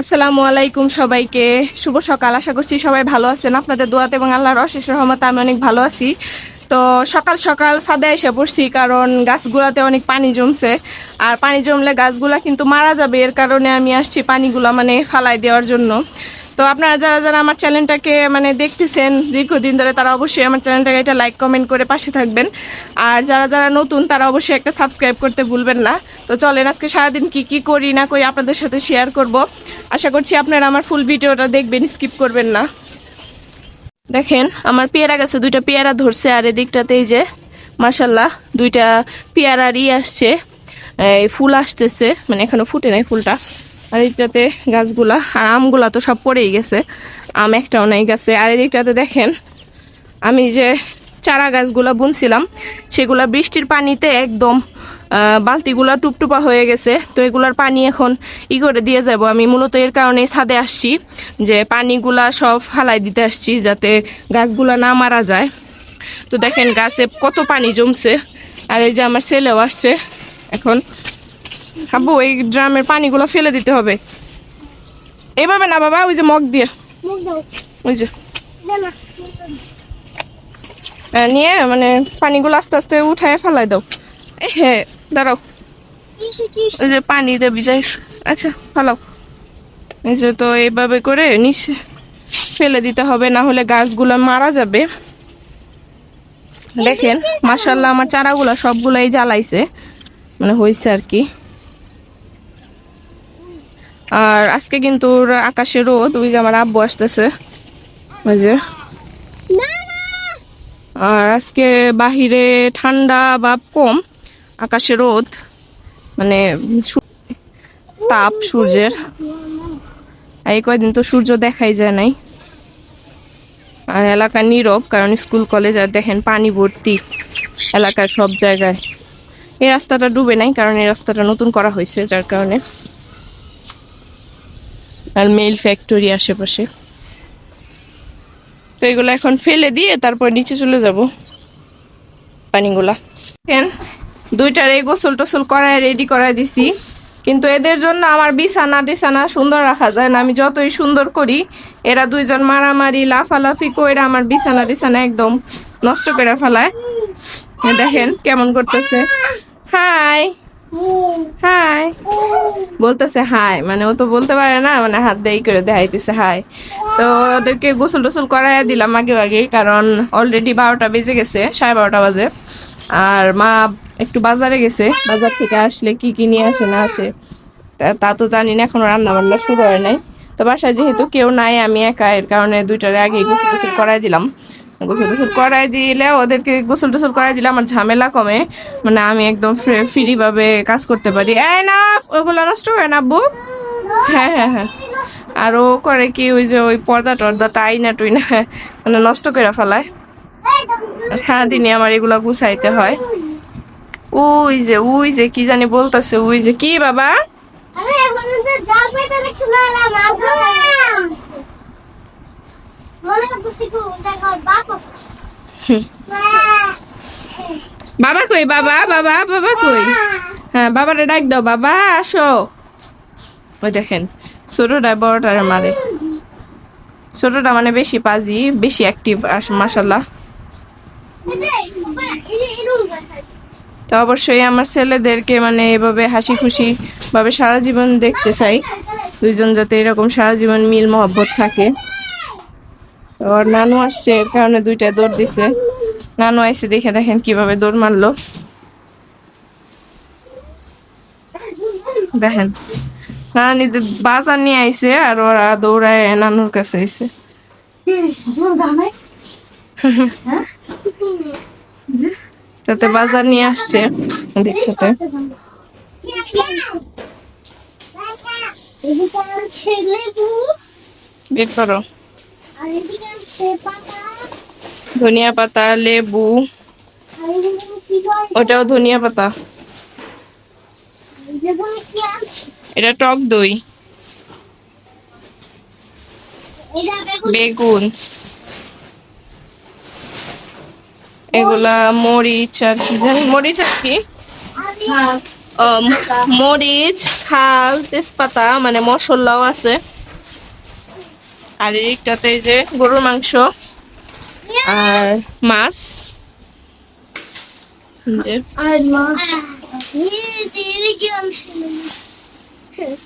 আসসালামু আলাইকুম সবাইকে। শুভ সকাল। আশা করছি সবাই ভালো আছেন। আপনাদের দোয়াতে এবং আল্লাহর অশেষ রহমতে আমি অনেক ভালো আছি। তো সকাল সকাল সাদে এসে পড়ছি কারণ গাছগুলাতে অনেক পানি জমছে। আর পানি জমলে গাছগুলা কিন্তু মারা যাবে। এর কারণে আমি আসছি পানিগুলা মানে ফালাই দেওয়ার জন্য। তো আপনারা যারা যারা আমার চ্যানেলটাকে মানে দেখতেছেন দীর্ঘদিন ধরে, তারা অবশ্যই আমার চ্যানেলটাকে এটা লাইক কমেন্ট করে পাশে থাকবেন। আর যারা যারা নতুন, তারা অবশ্যই একটা সাবস্ক্রাইব করতে ভুলবেন না। তো চলেন, আজকে সারাদিন কি কি করি না করি আপনাদের সাথে শেয়ার করব। আশা করছি আপনারা আমার ফুল ভিডিওটা দেখবেন স্কিপ করবেন না। দেখেন, আমার পেয়ারা গাছে দুইটা পেয়ারা ধরছে, আর এদিকটাতে এই যে মাসাল্লাহ দুইটা পেয়ারারই আসছে। ফুল আসতেছে মানে এখনও ফুটে নাই ফুলটা। আর এইটাতে গাছগুলা আর আমগুলা তো সব পড়েই গেছে। আম একটাও নাই গাছে। আর এদিকটাতে দেখেন, আমি যে চারা গাছগুলা বুনছিলাম, সেগুলা বৃষ্টির পানিতে একদম বালতিগুলা টুপটুপা হয়ে গেছে। তো এগুলার পানি এখন ই করে দিয়ে যাব। আমি মূলত এর কারণেই ছাদে আসছি, যে পানিগুলা সব ফালাই দিতে আসছি যাতে গাছগুলা না মারা যায়। তো দেখেন গাছে কত পানি জমছে। আর এই যে আমার ছেলেও আসছে এখন। আব্বু এই ড্রামের পানিগুলো ফেলে দিতে হবে। এভাবে না বাবা ওই যে মগ দিয়ে। ওই যে। দে নিয়ে মানে পানিগুলো আস্তে আস্তে উঠায় ফেলাই দাও। হ্যাঁ দাঁড়াও। ওই যে পানি দিয়ে ভিজাইস আচ্ছা ফেলাও। এই যে তো এইভাবে করে নিচে ফেলে দিতে হবে না হলে গাছগুলো মারা যাবে। দেখেন মাসাল্লাহ আমার চারাগুলো সবগুলাই জ্বালাইছে। মানে হয়েছে আর কি। আর আজকে কিন্তু আকাশে রোদ, ওই যে আমার আব্বু আসতেছে। আর আজকে বাহিরে ঠান্ডা বা কম, আকাশে রোদ মানে তাপ সূর্যের। এই কয়দিন তো সূর্য দেখাই যায় নাই। আর এলাকা নীরব, কারণ স্কুল, কলেজ আর দেখেন পানি ভর্তি এলাকার সব জায়গায়। এই রাস্তাটা ডুবে নাই, কারণ এই রাস্তাটা নতুন করা হয়েছে, যার কারণে। আর মেল ফ্যাক্টরি আশেপাশে। তো এগুলো এখন ফেলে দিয়ে তারপর নিচে চলে যাব। পানিগুলা। দেখেন, দুইটার এই গোসল টোসল করায় রেডি করায় দিছি। কিন্তু এদের জন্য আমার বিছানা টিছানা সুন্দর রাখা যায় না। আমি যতই সুন্দর করি, এরা দুইজন মারামারি, লাফালাফি করে আমার বিছানা টিছানা একদম নষ্ট করে ফেলায়। দেখেন, কেমন করতেছে। হাই! হাই বলতেছে হাই মানে ও তো বলতে পারে না মানে হাত দেই করে দেখাইতেছে হাই তো ওদেরকে গোসল টোসল করাই দিলাম আগে আগে কারণ অলরেডি বারোটা বেজে গেছে, সাড়ে বারোটা বাজে। আর মা একটু বাজারে গেছে, বাজার থেকে আসলে কি কি নিয়ে আসে না আসে, তা, তো জানি না, এখনও রান্না বান্না শুরু হয় নাই। তো বাসায় যেহেতু কেউ নাই, আমি একা, এর কারণে দুইটার আগে গোসল টোসল করাই দিলাম। গোসল টোসল করাই দিলে, ওদেরকে গোসল টোসল করাই দিলে আমার ঝামেলা কমে। মানে আমি একদম ফ্রি ভাবে কাজ করতে পারি। এই না, ওগুলো নষ্ট করে না, আব্বু? হ্যাঁ হ্যাঁ হ্যাঁ। আর ও করে কি, ওই যে ওই পর্দা টর্দা টাই না টুই না মানে নষ্ট করে ফেলায়। সারাদিনই আমার এগুলো গুছাইতে হয়। ওই যে ওই যে, কি জানি বলতেছে, ওই যে, কি বাবা আরে এখন তো জাল পেতে দেখছ না না মাছ ধরা মনে করতেছি কি দেখো বাপ আসছে বাবা কই? বাবা বাবা বাবা কই? হ্যাঁ বাবারে ডাক দাও, বাবা, আসো। ওই দেখেন, ছোটটা বড়টারে মারে। ছোটটা মানে বেশি পাজি, বেশি অ্যাক্টিভ মাসাল্লাহ তো অবশ্যই আমার ছেলেদেরকে মানে এভাবে হাসি খুশি ভাবে সারা জীবন দেখতে চাই। দুইজন যাতে এরকম সারা জীবন মিল মহব্বত থাকে। ওর নানু আসছে, এর কারণে দুইটা দৌড় দিছে। নানু আইসে দেখে দেখেন কীভাবে দৌড় মারলো। দেখেন, নানি বাজার নিয়ে আইছে আর ওরা দৌড়ায় নানুর কাছে আইছে। তাতে বাজার নিয়ে আসছে দেখতে বের করো। ধনিয়া পাতা লেবু। ওটাও ধনিয়া পাতা। এটা টক দই। বেগুন। বেগুন এগুলা মরিচ আর কি জানি মরিচ আর কি? মরিচ খাল তেজপাতা মানে মশলাও আছে। আর এইটাতে যে গরুর মাংস আর মাছ।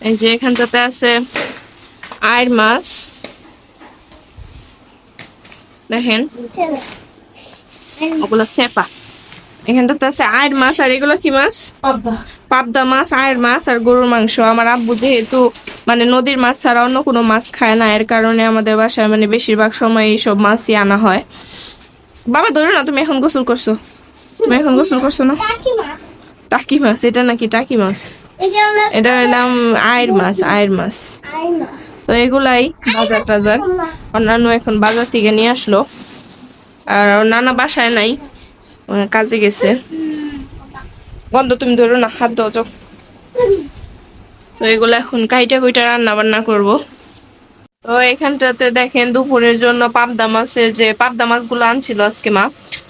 এই যে। আর এখানটাতে আছে আয়ের মাছ। দেখেন। ওগুলো চেপা এখানটাতে আছে আয়ের মাছ আর এগুলো কি মাছ? পাবদা পাবদা মাছ আয়ের মাছ আর গরুর মাংস। আমার আব্বু যেহেতু মানে নদীর মাছ ছাড়া অন্য কোনো মাছ খায় না এর কারণে আমাদের বাসায় মানে বেশিরভাগ সময় এইসব মাছই আনা হয়। বাবা ধরো না তুমি এখন গোসল করছ। তুমি এখন গোসল করছ না? টাকি মাছ। এটা নাকি টাকি মাছ? এটা হইলাম আয়ের মাছ আয়ের মাছ। তো এগুলাই বাজার টাজার। অন্যান্য এখন বাজার থেকে নিয়ে আসলো। আর নানা বাসায় নাই কাজে গেছে। বন্ধ, তুমি ধরো না, হাত দাও যাও। তো এগুলো এখন কাইটা কুইটা রান্না বান্না করব। তো এখানটাতে দেখেন দুপুরের জন্য পাবদা মাছের যে পাবদা মাছগুলো আনছিল আজকে মা,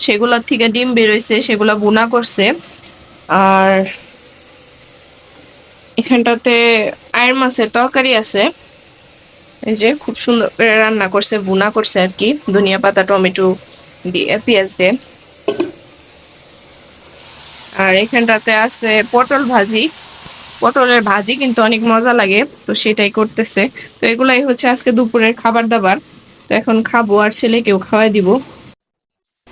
সেগুলোর থেকে ডিম বেরোইছে, সেগুলো বোনা করছে। আর এখানটাতে আয়ের মাছের তরকারি আছে। যে খুব সুন্দর রান্না করছে বুনা করছে আর কি, ধনিয়া পাতা, টমেটো দিয়ে, পেঁয়াজ দিয়ে। আর এখানটাতে আছে পটল ভাজি। পটলের ভাজি কিন্তু অনেক মজা লাগে, তো সেটাই করতেছে। তো এগুলাই হচ্ছে আজকে দুপুরের খাবার দাবার। তো এখন খাব আর ছেলেকেও খাওয়াই দিব।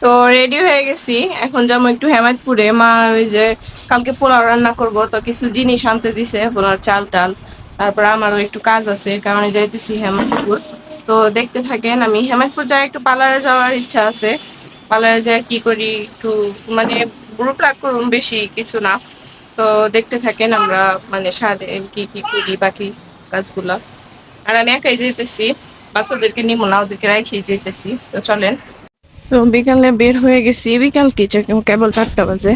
তো রেডি হয়ে গেছি। এখন যাব একটু হেমায়তপুরে। মা ওই যে কালকে পোলাও রান্না করব, তো কিছু জিনিস আনতে দিছে পোলার চাল টাল। তারপর আমারও একটু কাজ আছে কারণে যাইতেছি হেমায়তপুর। তো দেখতে থাকেন, আমি হেমায়তপুর যাই, একটু পার্লারে যাওয়ার ইচ্ছা আছে। পার্লারে যায়, কি করি একটু মানে গ্রুপ রাগ করুন বেশি কিছু না। তো দেখতে থাকেন আমরা মানে সাদে কি কি করি বাকি কাজগুলা। আর আমি একাই যেতেছি, বাচ্চাদেরকে নিব না, ওদেরকে রেখে যেতেছি। তো চলেন। তো বিকালে বের হয়ে গেছি, বিকাল কি? কেবল চারটা বাজে।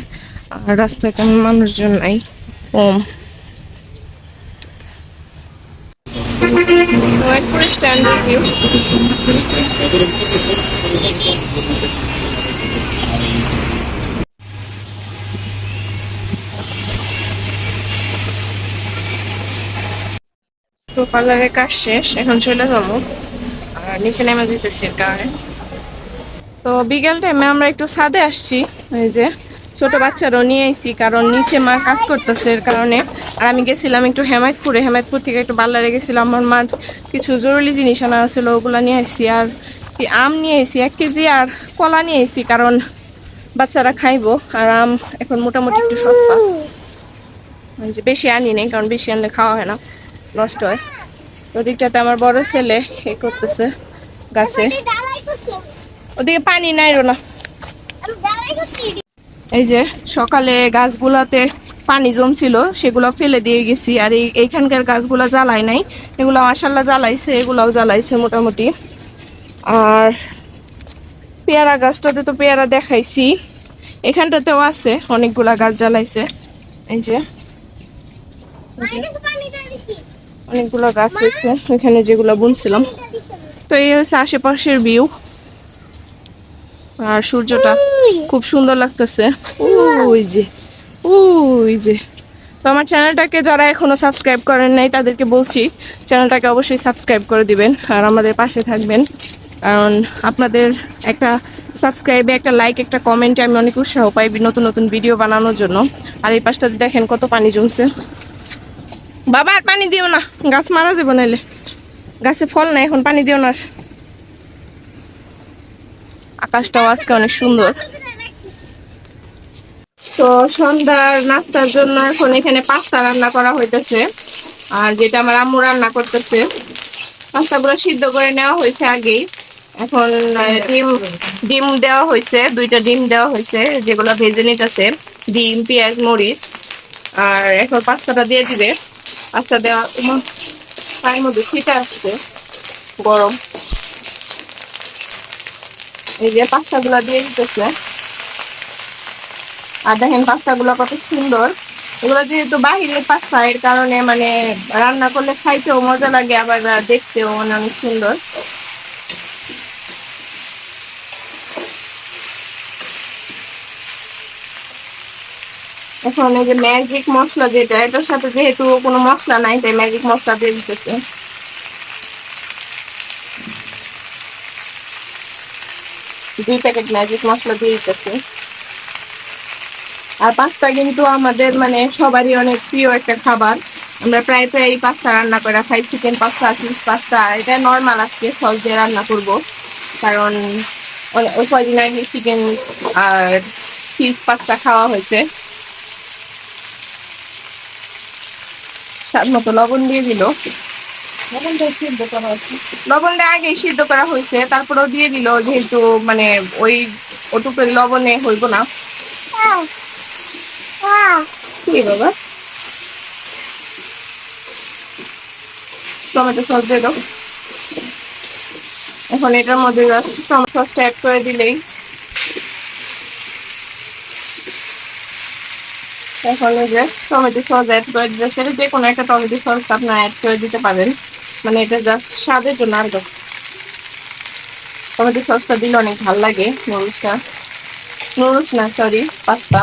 আর রাস্তায় তেমন মানুষজন নাই, কম। স্ট্যান্ডার্ড ভিউ তো পার্লারের কাজ শেষ, এখন চলে যাব। আর নিচে নেমে দিতেছি এর কারণে। তো বিকেল টাইমে আমরা একটু ছাদে আসছি, এই যে। ছোট বাচ্চারাও নিয়ে আইছি, কারণ নিচে মা কাজ করতেছে এর কারণে। আর আমি গেছিলাম একটু হেমায়তপুরে, হেমায়তপুর থেকে একটু পার্লারে গেছিলাম, আমার মার কিছু জরুরি জিনিস আনা ছিল ওগুলা নিয়ে আসছি আর কি আম নিয়ে আইছি, এক কেজি, আর কলা নিয়ে আইছি, কারণ বাচ্চারা খাইবো, আর আম এখন মোটামুটি একটু সস্তা। যে বেশি আনি নেই, কারণ বেশি আনলে খাওয়া হয় না, নষ্ট হয়। তো দিকটাতে আমার বড় ছেলে এ করতেছে গাছে। ওদিকে পানি নাই রো না এই যে সকালে গাছগুলাতে পানি জমছিল, সেগুলো ফেলে দিয়ে গেছি। আর এই এইখানকার গাছগুলো জ্বালাই নাই। এগুলো মাসাল্লাহ জ্বালাইছে, এগুলাও জ্বালাইছে মোটামুটি। আর পেয়ারা গাছটাতে তো পেয়ারা দেখাইছি। এখানটাতেও আছে, অনেকগুলা গাছ জ্বালাইছে। এই যে অনেকগুলো গাছ হয়েছে, এখানে যেগুলো বুনছিলাম। তো এই হচ্ছে আশেপাশের ভিউ। আর সূর্যটা খুব সুন্দর লাগতেছে। ওই যে ওই যে। তো আমার চ্যানেলটাকে যারা এখনও সাবস্ক্রাইব করেন নাই তাদেরকে বলছি চ্যানেলটাকে অবশ্যই সাবস্ক্রাইব করে দিবেন আর আমাদের পাশে থাকবেন। কারণ আপনাদের একটা সাবস্ক্রাইবে একটা লাইক একটা কমেন্টে আমি অনেক উৎসাহ পাই নতুন নতুন ভিডিও বানানোর জন্য। আর এই পাশটাতে দেখেন কত পানি জমছে। বাবা আর পানি দিও না। গাছ মারা যাব নাইলে। গাছে ফল নাই এখন পানি দিও না। আকাশটাও আজকে অনেক সুন্দর। তো সন্ধ্যার নাস্তার জন্য এখন এখানে পাস্তা রান্না করা হইতেছে। আর যেটা আমার আম্মু রান্না করতেছে। পাস্তা পাস্তাগুলো সিদ্ধ করে নেওয়া হয়েছে আগেই। এখন ডিম ডিম দেওয়া হয়েছে, দুইটা ডিম দেওয়া হয়েছে, যেগুলো ভেজে নিতেছে। ডিম, পেঁয়াজ, মরিচ। আর এখন পাস্তাটা দিয়ে দিবে। পাস্তা দেওয়া পায়ের মধ্যে শীত আসছে, গরম। এই যে পাস্তা গুলা দিয়ে দিতেছে। আর দেখেন পাস্তা গুলো কত সুন্দর। এগুলো যেহেতু বাহিরের পাস্তা, এর কারণে মানে রান্না করলে খাইতেও মজা লাগে, আবার দেখতেও মানে অনেক সুন্দর। এখন এই যে ম্যাজিক মশলা যেটা, এটার সাথে যেহেতু কোনো মশলা নাই, তাই ম্যাজিক মশলা দিয়ে দিতেছে। দুই প্যাকেট ম্যাজিক মশলা দিয়ে দিতেছে। আর পাস্তা কিন্তু আমাদের মানে সবারই অনেক প্রিয় একটা খাবার। আমরা প্রায় প্রায় পাস্তা রান্না করে খাই চিকেন পাস্তা চিজ পাস্তা, এটা নর্মাল আজকে সস দিয়ে রান্না করব। কারণ ওই- কয়দিন আগে চিকেন আর চিজ পাস্তা খাওয়া হয়েছে। স্বাদ মতো লবণ দিয়ে দিল। লবণটা আগে সিদ্ধ করা হয়েছে, তারপরেও দিয়ে দিল, যেহেতু মানে ওই ওটুকু লবণে হইব না। বাবা? টমেটো সস দিয়ে দাও। এখন এটার মধ্যে জাস্ট টমেটো সসটা অ্যাড করে দিলেই। এখন যে টমেটো সস অ্যাড করে দিতেছে যে কোনো একটা টমেটো সস আপনারা অ্যাড করে দিতে পারেন। মানে এটা জাস্ট স্বাদের জন্য আর। টমেটো সসটা দিলে অনেক ভালো লাগে নুডলসটা নুডলস না সরি পাস্তা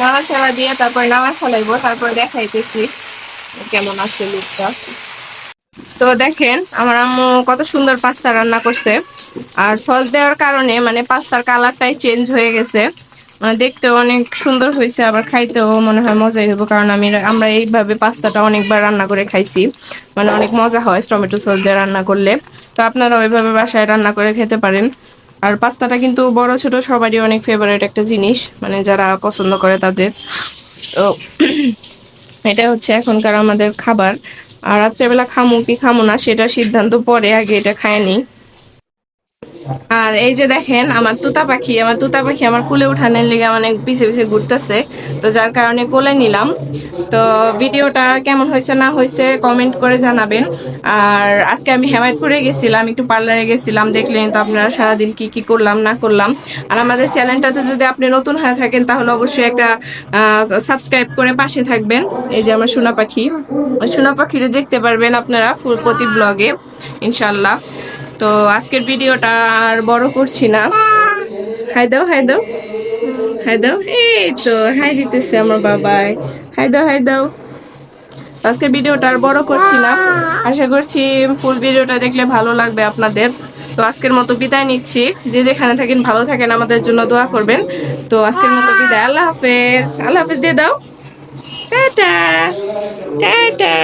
নাড়াচাড়া দিয়ে তারপর নামা ফেলাইবো তারপর দেখাইতেছি কেমন আছে লুকটা তো দেখেন, আমার আম্মু কত সুন্দর পাস্তা রান্না করছে। আর সস দেওয়ার কারণে মানে পাস্তার কালারটাই চেঞ্জ হয়ে গেছে। মানে দেখতেও অনেক সুন্দর হয়েছে, আবার খাইতেও মনে হয় মজাই হবে কারণ আমি, আমরা এইভাবে পাস্তাটা অনেকবার রান্না করে খাইছি। মানে অনেক মজা হয় টমেটো সস দিয়ে রান্না করলে। তো আপনারা ওইভাবে বাসায় রান্না করে খেতে পারেন। আর পাস্তাটা কিন্তু বড়, ছোট সবারই অনেক ফেভারিট একটা জিনিস মানে যারা পছন্দ করে তাদের। তো এটা হচ্ছে এখনকার আমাদের খাবার। আর রাত্রেবেলা খামো কি খামো না সেটা সিদ্ধান্ত পরে আগে এটা খায় নি আর এই যে দেখেন, আমার তুতা পাখি, আমার তুতা পাখি আমার কুলে উঠানের লেগে অনেক পিছে পিছে ঘুরতেছে। তো যার কারণে কোলে নিলাম। তো ভিডিওটা কেমন হয়েছে না হয়েছে কমেন্ট করে জানাবেন। আর আজকে আমি হেমায়তপুরে গেছিলাম, একটু পার্লারে গেছিলাম, দেখলেন তো আপনারা সারাদিন কি কি করলাম, না করলাম। আর আমাদের চ্যানেলটাতে যদি আপনি নতুন হয়ে থাকেন, তাহলে অবশ্যই একটা সাবস্ক্রাইব করে পাশে থাকবেন। এই যে আমার সোনা পাখি। সোনা পাখিটা দেখতে পারবেন আপনারা ফুল প্রতি ব্লগে ইনশাল্লাহ তো আজকের ভিডিওটা আর বড় করছি না। হাই দাও হাই দাও। হাই দাও। এই তো, হাই দিতেছে আমার বাবাই। হাই দাও হাই দাও। আজকের ভিডিওটা আর বড় করছি না। আশা করছি ফুল ভিডিওটা দেখলে ভালো লাগবে আপনাদের। তো আজকের মতো বিদায় নিচ্ছি। যে যেখানে থাকেন, ভালো থাকেন, আমাদের জন্য দোয়া করবেন। তো আজকের মতো বিদায়। আল্লাহ হাফেজ। আল্লাহ হাফেজ দিয়ে দাও। টাটা। টাটা।